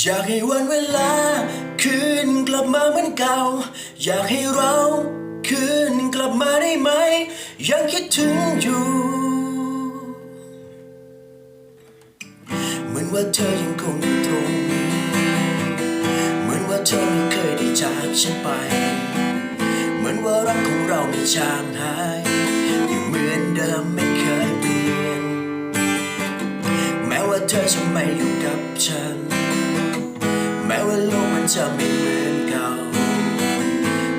อยากให้วันเวลา คืนกลับมาเหมือนเก่า อยากให้เราคืนกลับมาได้ไหม ยังคิดถึงอยู่เหมือนว่าเธอยังคงอยู่ตรงนี้เหมือนว่าเธอไม่เคยได้จากฉันไป เหมือนว่ารักของเราไม่จางหายยังเหมือนเดิมไม่เคยเปลี่ยน แม้ว่าเธอจะไม่อยู่กับฉัน ว่าโลกมันจะไม่เหมือนเก่า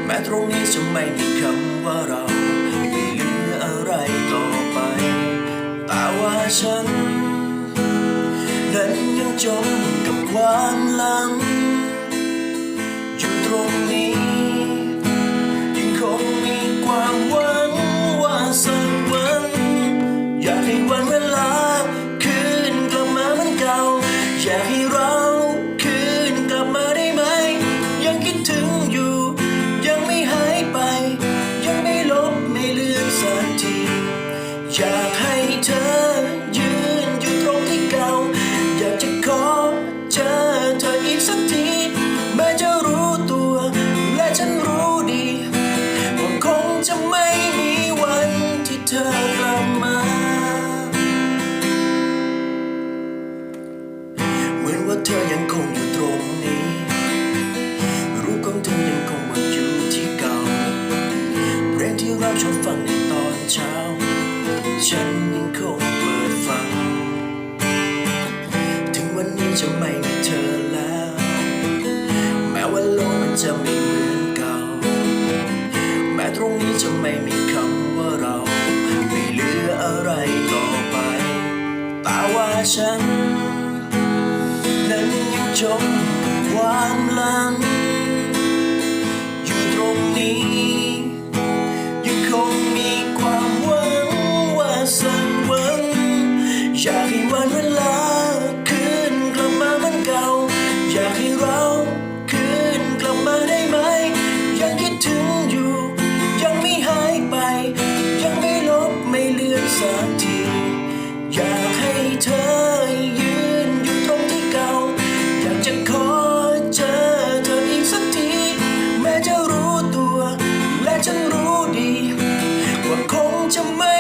แม้ตรงนี้จะไม่มีคำว่าเราไม่เหลืออะไรต่อไป แต่ว่าฉัน นั้นยังจมกับความลัง อยู่ตรงนี้ ยังคงมีความหวังว่าสักวัน อยากให้วันเวลา คืนกลับมาเหมือนเก่า อยากให้ ให้เธอ ยืนอยู่ตรงที่เก่า อยากจะขอเจอเธออีกสักทีแม้จะรู้ตัว และฉันรู้ดีว่าคงจะไม่มีวันที่เธอกลับมา เหมือนว่าเธอยัง จะไม่มีเธอแล้ว แม้ว่าโลกมันจะไม่เหมือนเก่า แม้ตรงนี้จะไม่มีคำว่าเรา ไม่เหลืออะไรต่อไป แต่ว่าฉัน นั้นยังจมความลัง อยู่ตรงนี้ยังคงมีความหวังว่าสักวันอยากให้วันเวลา chẳng mơ